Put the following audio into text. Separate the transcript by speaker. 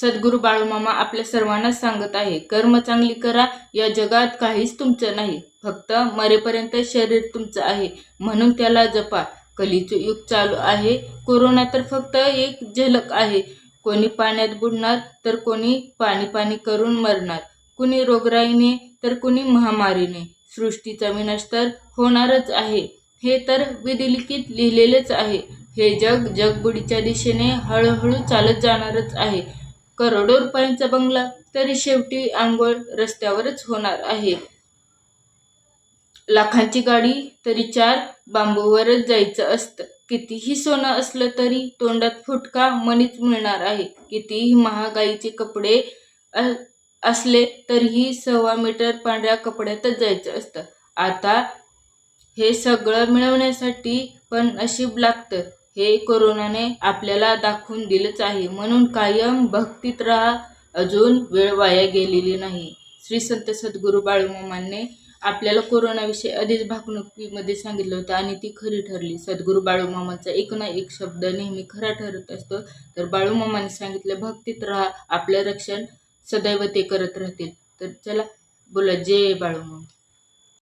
Speaker 1: सद्गुरू बाळूमामा आपल्या सर्वांना सांगत आहे कर्म चांगली करा या जगात काहीच तुमचं नाही फक्त मरेपर्यंत शरीर तुमचं आहे म्हणून त्याला जपा. कलीचं युग चालू आहे कोरोना तर फक्त एक झलक आहे कोणी पाण्यात बुडणार तर कोणी पाणी पाणी करून मरणार कुणी रोगराईने तर कुणी महामारीने सृष्टीचा विनाश तर होणारच आहे हे तर विधिलिखित लिहिलेलेच आहे हे जग जगबुडीच्या दिशेने हळूहळू चालत जाणारच आहे करोडो रुपयांचा बंगला तरी शेवटी आंघोळ रस्त्यावरच होणार आहे. लाखांची गाडी तरी चार बांबूवरच जायचं असतं. कितीही सोनं असलं तरी तोंडात फुटका मनीच मिळणार आहे. कितीही महागाईचे कपडे असले तरीही सव्वा मीटर पांढऱ्या कपड्यातच जायचं असतं. आता हे सगळं मिळवण्यासाठी पण नशीब लागतं. हे कोरोनाने आपल्याला दाखवून दिलंच आहे. म्हणून कायम भक्तीत राहा. अजून वेळ वाया गेलेली नाही. श्री संत सद्गुरू बाळूमामांनी आपल्याला कोरोनाविषयी आधीच भाकणुकीमध्ये सांगितलं होतं आणि ती खरी ठरली. सद्गुरू बाळूमामाचा एक ना एक शब्द नेहमी खरा ठरत असतो. तर बाळूमामाने सांगितलं भक्तीत राहा. आपलं रक्षण सदैव ते करत राहतील. तर चला बोला जय बाळूमामा.